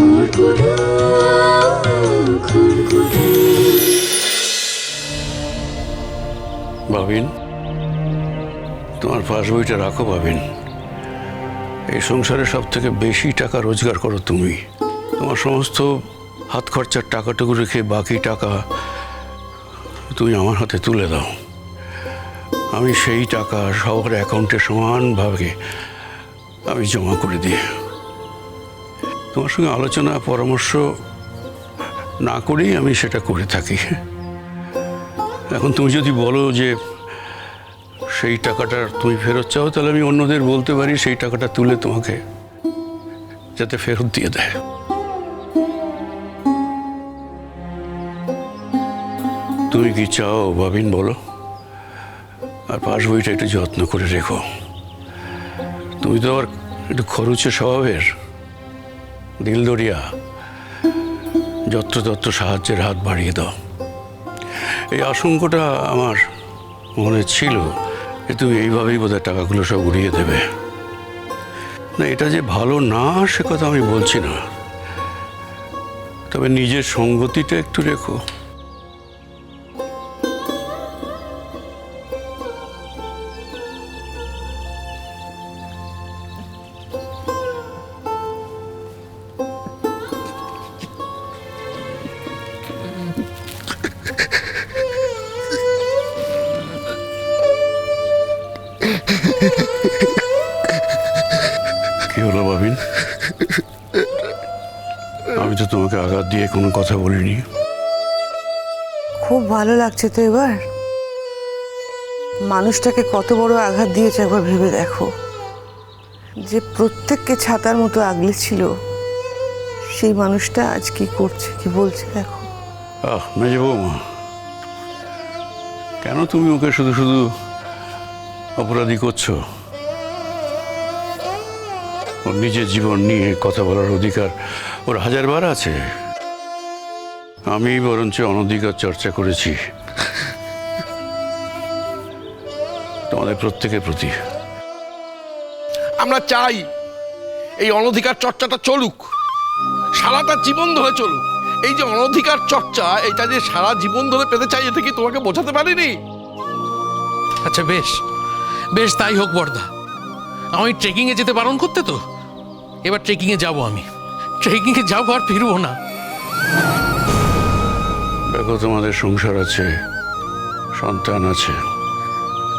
খুরকুটো ভাবিন, তোমার পাস বইটা রাখো ভাবিন। এই সংসারে সব থেকে বেশি টাকা রোজগার করো তুমি। তোমার সমস্ত হাত খরচার টাকাটুকু রেখে বাকি টাকা তুমি আমার হাতে তুলে দাও। আমি সেই টাকা সবার অ্যাকাউন্টে সমানভাবে আমি জমা করে দিই। তোমার সঙ্গে আলোচনা, পরামর্শ না করেই আমি সেটা করে থাকি। এখন তুমি যদি বলো যে সেই টাকাটা তুমি ফেরত চাও, তাহলে আমি অন্যদের বলতে পারি সেই টাকাটা তুলে তোমাকে যাতে ফেরত দিয়ে দেয়। তুমি কি চাও বাবিন বলো? আর পাস বইটা একটু যত্ন করে রেখো। তুমি তো আবার একটু খরচে স্বভাবের। দিলদরিয়া যত্রতত্র সাহায্যের হাত বাড়িয়ে দাও। এই আশঙ্কাটা আমার মনে ছিল যে তুমি এইভাবেই বোধহয় টাকাগুলো সব উড়িয়ে দেবে। না, এটা যে ভালো না, সে কথা আমি বলছি না। তবে নিজের সঙ্গতিটা একটু রেখো। আমি তো তোমাকে আঘাত দিয়ে কোনো কথা বলিনি। খুব ভালো লাগছে তো এবার। মানুষটাকে কত বড় আঘাত দিয়েছে একবার ভেবে দেখো। যে প্রত্যেককে ছাতার মতো আগলে ছিল সেই মানুষটা আজ কি করছে কি বলছে দেখো। আহ মেজে বৌমা কেন তুমি ওকে শুধু শুধু অপরাধী করছ? ওর নিজের জীবন নিয়ে কথা বলার অধিকার ওর হাজারবার আছে। আমি বরঞ্চ অনধিকার চর্চা করেছি। তোমাদের প্রত্যেকের প্রতি। আমরা চাই এই অনধিকার চর্চাটা চলুক। সারাটা জীবন ধরে চলুক। এই যে অনধিকার চর্চা এটা যে সারা জীবন ধরে পেতে চাই এটা কি তোমাকে বোঝাতে পারিনি? আচ্ছা বেশ। বেশ তাই হোক বর্দা। আমি ট্রেকিংয়ে যেতে বারণ করতে তো? এবার ট্রেকিংয়ে যাব আমি। ট্রেকিংয়ে যাব আর ফিরবো না। দেখো তোমাদের সংসার আছে সন্তান আছে।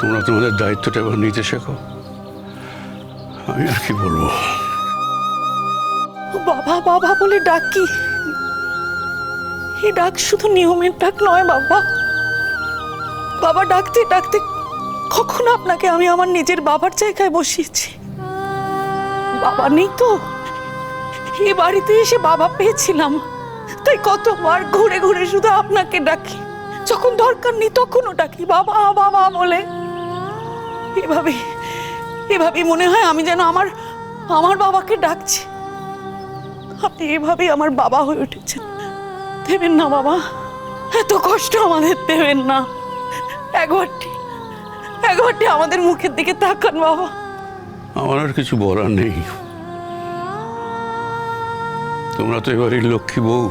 তোমরা তোমাদের দায়িত্বটা এবার নিতে শেখো। আমি আর কি বলব? বাবা বাবা বলে ডাকি। এই ডাক শুধু নিয়মের ডাক নয় বাবা। বাবা ডাকতে ডাকতে কখন আপনাকে আমি আমার নিজের বাবার জায়গায় বসিয়েছি। বাবা, নেই তো। এই বাড়িতে এসে বাবা পেয়েছিলাম। তাই কতবার ঘুরে ঘুরে শুধু আপনাকে ডাকি। যখন দরকার নেই তখনও ডাকি, বাবা বাবা বলে। এভাবে এভাবেই মনে হয় আমি যেন আমার আমার বাবাকে ডাকছি। আপনি এভাবেই আমার বাবা হয়ে উঠেছেন। দেবেন না বাবা, এত কষ্ট আমাদের দেবেন না। একবারটি একবারটি আমাদের মুখের দিকে তাকান বাবা। আমার আর কিছু বলার নেই। তোমরা তো এবারই লক্ষ্মী বউ।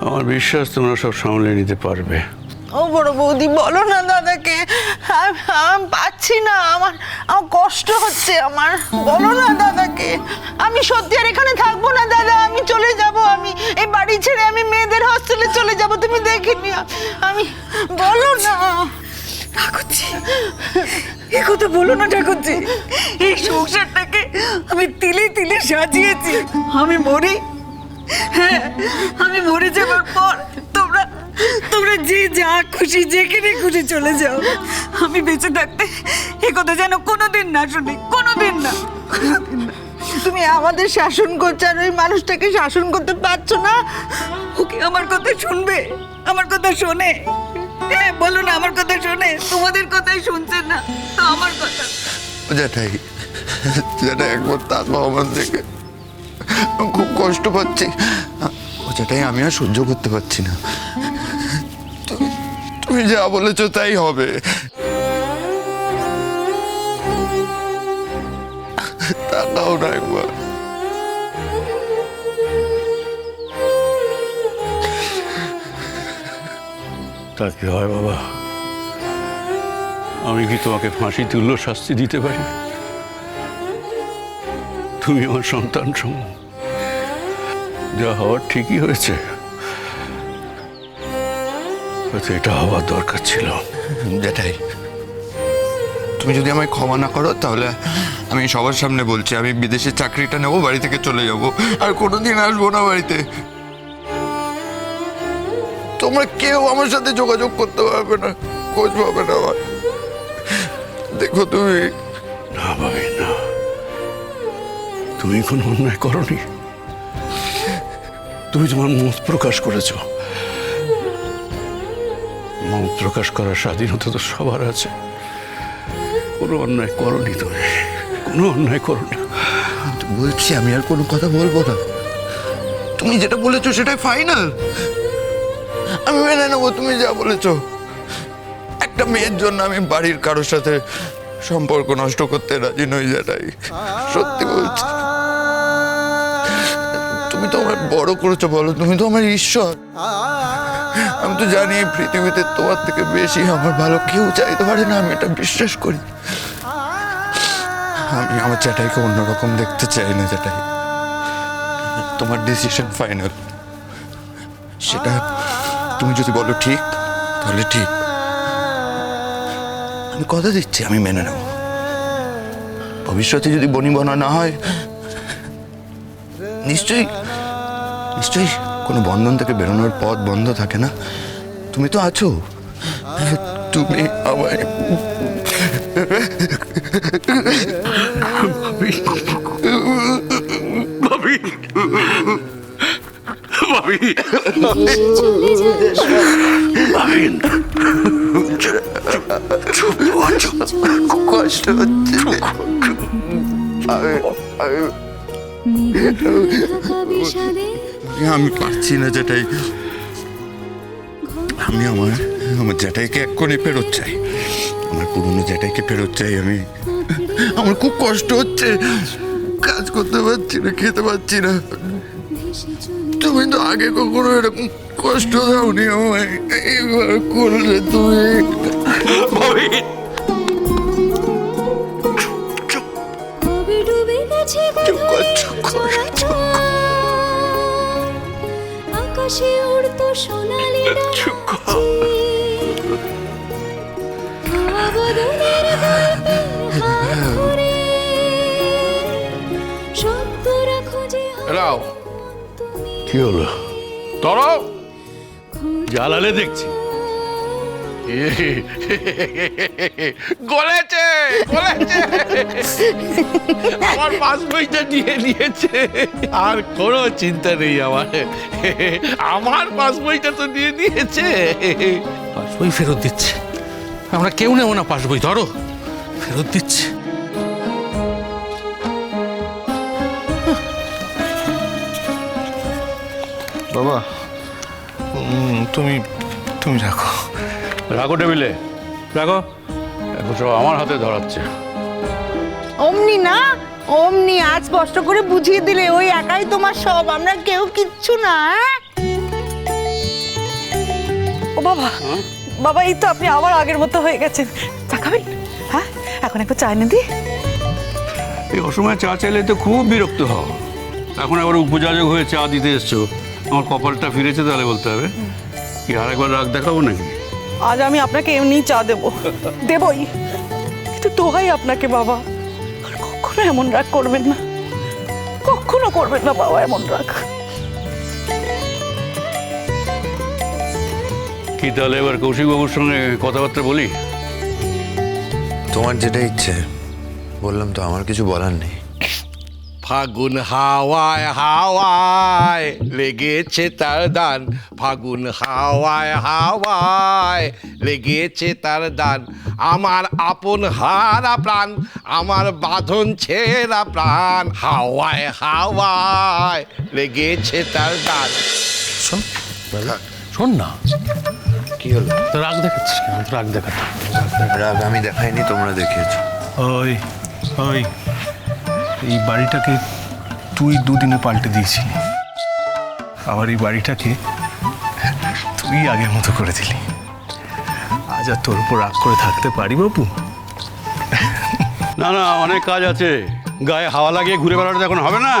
আমার বিশ্বাস তোমরা সব সামলে নিতে পারবে। ও বড় বৌদি বলো না দাদাকে। আমি আমি পাচ্ছি না। আমার আমার কষ্ট হচ্ছে আমার। বলো না দাদাকে। আমি সত্যি আর এখানে থাকব না দাদা। আমি চলে যাব আমি। এই বাড়ি ছেড়ে আমি মেয়েদের হস্টেলে চলে যাব। তুমি দেখিনি আমি বলো না। ঠাকুরজি এ কথা বলো না, ঠাকুরজি। এই সংসারটাকে আমি তিলে তিলে সাজিয়েছি। আমি মরি। হ্যাঁ আমি মরে যাওয়ার পর তোমরা তোমরা যে যা খুশি, যেখানে খুশি চলে যাও। আমি বেঁচে থাকতে এ কথা যেন কোনোদিন না শুনি কোনোদিন না কোনোদিন না। তুমি আমাদের শাসন করছ আর ওই মানুষটাকে শাসন করতে পারছ না? ওকে আমার কথা শুনবে? আমার কথা শোনে? হ্যাঁ বলো না আমার কথা শোনে? তোমাদের কথাই শুনছে না, তো আমার কথা। যেটাই যেটা একবার তার আমার থেকে খুব কষ্ট পাচ্ছি। ও যেটাই আমি আর সহ্য করতে পারছি না। তুমি যা বলেছ তাই হবে। দাও না একবার তা কি হয় বাবা? আমি কি তোমাকে ফাঁসি তুল্য শাস্তি দিতে পারি? তুমি আমার সন্তান সম যা হওয়ার ঠিকই হয়েছে। এটা হওয়ার দরকার ছিল। যেটাই তুমি যদি আমায় ক্ষমা না করো, তাহলে আমি সবার সামনে বলছি, আমি বিদেশে চাকরিটা নেব, বাড়ি থেকে চলে যাব, আর কোনোদিন আসব না বাড়িতে। তোমরা কেউ আমার সাথে যোগাযোগ করতে পারবে না, খোঁজ পাবে না আমার। দেখো তুমি। না ভাবি, না। তুমি কোনো অন্যায় করনি। তুমি তোমার মত প্রকাশ করেছ। মত প্রকাশ করার স্বাধীনতা তো সবার আছে। কোনো অন্যায় করনি তো। কোনো অন্যায় করো না বলছি, আমি আর কোনো কথা বলব না। তুমি যেটা বলেছ সেটাই ফাইনাল আমি মেনে নেব, তুমি যা বলেছ। একটা মেয়ের জন্য আমি বাড়ির কারোর সাথে সম্পর্ক নষ্ট করতে রাজি নই যেটাই সত্যি বলছি। তো আমার বড় করেছ বলো তুমি তো আমার ঈশ্বর। আমি তো জানি পৃথিবীতে তোমার থেকে বেশি আমার ভালো কেউ চাইতে পারে না, আমি এটা বিশ্বাস করি। আমি আমার চ্যাটাইকে অন্যরকম দেখতে চাই না চ্যাটাই তোমার ডিসিশন ফাইনাল সেটা তুমি যদি বলো ঠিক, তাহলে ঠিক। আমি কথা দিচ্ছি, আমি মেনে নেব। ভবিষ্যতে যদি বনিবনা না হয়, নিশ্চয়ই নিশ্চয়ই কোনো বন্ধন থেকে বেরোনোর পথ বন্ধ থাকে না। তুমি তো আছো। তুমি আমায় ভাবি। ভাবি। কষ্ট হচ্ছে আমি আমি বিষাদে আমি পারছি না যেটাই। আমি আমার আমার জ্যাঠাইকে এক্ষুনি ফেরত চাই। আমার পুরনো জ্যাঠাইকে ফেরত চাই আমি। আমার খুব কষ্ট হচ্ছে। কাজ করতে পারছি না খেতে পারছি না। তুমি তো আগে কখনো এরকম কষ্ট দাওনি আমায়। এবার করলে তুমি। চুপ কর, চুপ কর, চুপ আকাশে উড়তো সোনালি হাত ধরে। শব্দরা খুঁজে কি হলো? ধরো। জ্বালালে দেখছি। গলেছে গলেছে। আমার পাস বইটা নিয়ে নিয়েছে আর কোনো চিন্তা নেই আমার। আমার পাস বইটা তো নিয়ে নিয়েছে পাসবই ফেরত দিচ্ছে। আমরা কেউ নেব না পাসবই ধরো। ফেরত দিচ্ছে। বাবা তুমি তুমি রাখো। রাখো টেবিলে। রাখো। এখন সব আমার হাতে ধরাচ্ছে। অমনি না অমনি আজ স্পষ্ট করে বুঝিয়ে দিলে ওই একাই তোমার সব আমরা কেউ কিচ্ছু না হ্যাঁ? ও বাবা বাবা এই তো আপনি আবার আগের মতো হয়ে গেছেন। চা খাবেন? হ্যাঁ? এখন একটু চা এনে দিই। এই অসময়ে চা চাইলে তো খুব বিরক্ত হও। এখন আবার উপযাজক হয়ে চা দিতে এসছো। আমার কপালটা ফিরেছে তাহলে বলতে হবে। কি আরেকবার রাগ দেখাবো নাকি? আজ আমি আপনাকে এমনি চা দেব। দেবই। কিন্তু দোহাই আপনাকে বাবা। আর কখনো এমন রাগ করবেন না। কখনো করবেন না বাবা এমন রাগ। কি তাহলে এবার কৌশিকবাবুর সঙ্গে কথাবার্তা বলি? তোমার যেটা ইচ্ছে বললাম তো আমার কিছু বলার নেই। ফাগুন হাওয়ায় হাওয়ায় লেগেছে তার দান। ফাগুন হাওয়ায় হাওয়ায় লেগেছে তার দান। আমার আপন হারা প্রাণ আমার বাঁধন ছেঁড়া প্রাণ। হাওয়ায় হাওয়ায় লেগেছে তার দান। শোন শোন না। কি হলো? তো রাগ দেখাচ্ছিস কেন? রাগ দেখাতে রাগ আমি দেখাইনি তোমরা দেখিয়েছো। ওই ওই। এই বাড়িটাকে তুই দুদিনে পাল্টে দিয়েছিলি। আবার এই বাড়িটাকে তুই আগের মতো করে দিলি। আজ আর তোর উপর রাগ করে থাকতে পারি বাবু? না না অনেক কাজ আছে। গায়ে হাওয়া লাগিয়ে ঘুরে বেড়াটা এখন হবে না।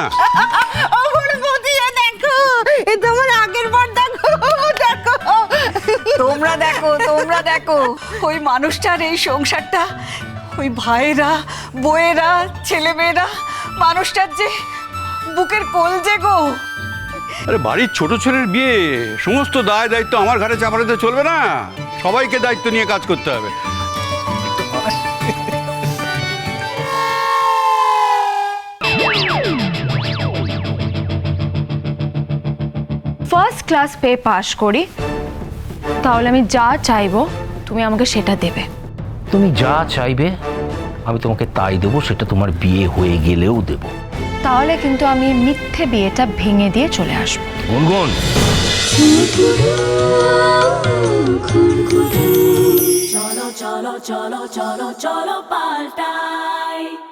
ও বড় বৌদি এ দেখো এ তোমার আগের বার দেখো দেখো। তোমরা দেখো তোমরা দেখো ওই মানুষটার এই সংসারটা ওই ভাইয়েরা বউয়েরা ছেলেমেয়েরা মানুষটার যে বুকের কোল যে গো। আরে বাড়ির ছোট ছেলের বিয়ে সমস্ত দায় দায়িত্ব আমার ঘাড়ে চাপালে তো চলবে না। সবাইকে দায়িত্ব নিয়ে কাজ করতে হবে। ফার্স্ট ক্লাস পেয়ে পাশ করি তাহলে আমি যা চাইব তুমি আমাকে সেটা দেবে। তুমি যা চাইবে আমি তোমাকে তাই দেবো সেটা তোমার বিয়ে হয়ে গেলেও দেব। তাহলে কিন্তু আমি মিথ্যে বিয়েটা ভেঙে দিয়ে চলে আসব। গুনগুন! চলো চলো চলো চলো চলো পাল্টাই।